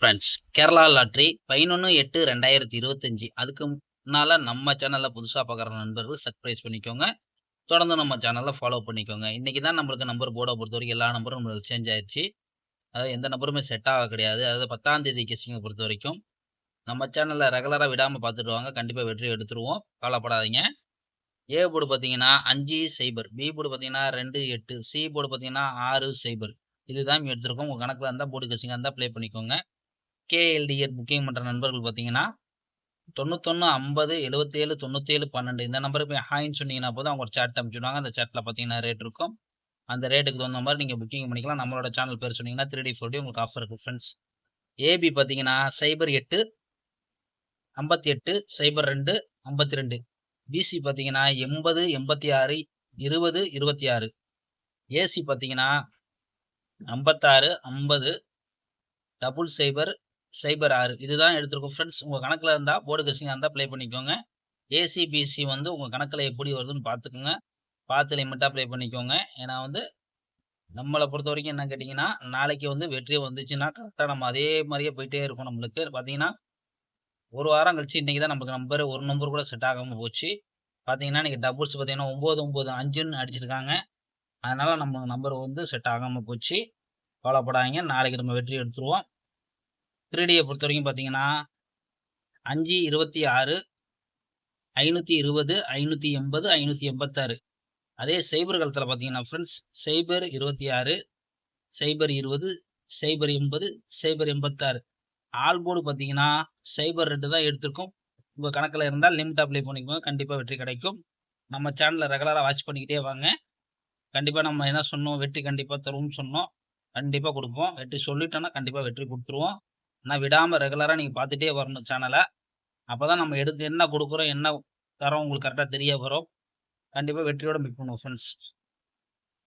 Friends Kerala lottery பதினொன்று எட்டு ரெண்டாயிரத்தி இருபத்தஞ்சி. அதுக்கு முன்னால் நம்ம சேனலில் புதுசாக பார்க்குற நண்பர்கள் சர்ப்ரைஸ் பண்ணிக்கோங்க. தொடர்ந்து நம்ம சேனலில் ஃபாலோ பண்ணிக்கோங்க. இன்றைக்கி தான் நம்மளுக்கு நம்பர் போர்டை பொறுத்த வரைக்கும் எல்லா நம்பரும் நம்மளுக்கு சேஞ்ச் ஆயிடுச்சு அதாவது எந்த நம்பருமே செட் ஆக கிடையாது. அதாவது பத்தாம் தேதி கெஸ்டிங்கை பொறுத்த வரைக்கும் நம்ம சேனலில் ரெகுலராக விடாமல் பார்த்துட்டு வாங்க. கண்டிப்பாக வெற்றி எடுத்துருவோம். கவலைப்படாதீங்க. ஏ போர்டு பார்த்தீங்கன்னா அஞ்சு சைபர் பி போர்டு பார்த்தீங்கன்னா ரெண்டு எட்டு. சி போர்டு பார்த்தீங்கன்னா ஆறு சைபர் இதுதான் எடுத்துருக்கோம். உங்கள் கணக்கில் இருந்தால் போர்டு கெஸ்டிங்காக இருந்தால் ப்ளே பண்ணிக்கோங்க. கேஎல்டிஎர் புக்கிங் பண்ணுற நண்பர்கள் பார்த்தீங்கன்னா தொண்ணூத்தொன்று ஐம்பது எழுபத்தேழு தொண்ணூற்றேழு பன்னெண்டு இந்த நம்பருக்கு போய் ஹாய்ன்னு சொன்னீங்கன்னா போதும் அவங்க ஒரு சேட் அனுப்பிச்சுடுவாங்க அந்த சேட்டில் பார்த்தீங்கன்னா ரேட் இருக்கும். அந்த ரேட்டுக்கு தகுந்த மாதிரி நீங்கள் புக்கிங் பண்ணிக்கலாம். நம்மளோட சேனல் பேர் சொன்னீங்கன்னா த்ரீ டி ஃபோர் டி உங்களுக்கு ஆஃபர் இருக்குது ஃப்ரெண்ட்ஸ் ஏபி பார்த்தீங்கன்னா சைபர் எட்டு ஐம்பத்தி எட்டு சைபர் ரெண்டு ஐம்பத்தி ரெண்டு பிசி பார்த்தீங்கன்னா எண்பது எண்பத்தி ஆறு இருபது இருபத்தி ஆறு ஏசி பார்த்தீங்கன்னா ஐம்பத்தாறு ஐம்பது டபுள் சைபர் சைபர் ஆறு. இதுதான் எடுத்திருக்கோம் ஃப்ரெண்ட்ஸ் உங்கள் கணக்கில் இருந்தால் போர்டு கசிங்காக இருந்தால் ப்ளே பண்ணிக்கோங்க. ஏசிபிசி வந்து உங்கள் கணக்கில் எப்படி வருதுன்னு பார்த்துக்குங்க. பார்த்து லிமிட்டாக ப்ளே பண்ணிக்கோங்க. ஏன்னா வந்து நம்மளை பொறுத்த வரைக்கும் என்ன கேட்டிங்கன்னா நாளைக்கு வந்து வெற்றி வந்துச்சுன்னா கரெக்டாக நம்ம அதே மாதிரியே போயிட்டே இருக்கும் நம்மளுக்கு. பார்த்தீங்கன்னா ஒரு வாரம் கழிச்சு இன்றைக்கி தான் நமக்கு நம்பர் ஒரு நம்பர் கூட செட் ஆகாமல் போச்சு. பார்த்தீங்கன்னா இன்றைக்கி டபுள்ஸ் பார்த்தீங்கன்னா ஒம்பது ஒம்பது அஞ்சுன்னு அடிச்சிருக்காங்க. அதனால் நம்ம நம்பர் வந்து செட் ஆகாமல் போச்சு. கவலைப்படாதீங்க. நாளைக்கு நம்ம வெற்றி எடுத்துருவோம். த்ரீடியை பொறுத்த வரைக்கும் பார்த்தீங்கன்னா அஞ்சு இருபத்தி ஆறு ஐநூற்றி இருபது ஐநூற்றி எண்பது ஐநூற்றி எண்பத்தாறு. அதே சைபர் காலத்தில் பார்த்தீங்கன்னா ஃப்ரெண்ட்ஸ் சைபர் இருபத்தி ஆறு சைபர் இருபது சைபர் எண்பது சைபர் எண்பத்தாறு. ஆல் போர்டு பார்த்தீங்கன்னா சைபர் ரெண்டு தான் எடுத்திருக்கோம். உங்கள் கணக்கில் இருந்தால் லிமிட் அப்ளை பண்ணிக்கோங்க. கண்டிப்பாக வெற்றி கிடைக்கும். நம்ம சேனலில் ரெகுலராக வாட்ச் பண்ணிக்கிட்டே வாங்க. கண்டிப்பாக நம்ம என்ன சொன்னோம் வெற்றி கண்டிப்பாக தருவோம்னு சொன்னோம். கண்டிப்பாக கொடுப்போம். வெற்றி சொல்லிட்டோன்னா கண்டிப்பாக வெற்றி கொடுத்துருவோம். ஆனால் விடாமல் ரெகுலராக நீங்கள் பார்த்துட்டே வரணும் சேனலை அப்போ தான் நம்ம எடுத்து என்ன கொடுக்குறோம் என்ன தரோம் உங்களுக்கு கரெக்டாக தெரிய வரும். கண்டிப்பாக வெற்றியோட மிக் பண்ணுவோம் ஃப்ரெண்ட்ஸ்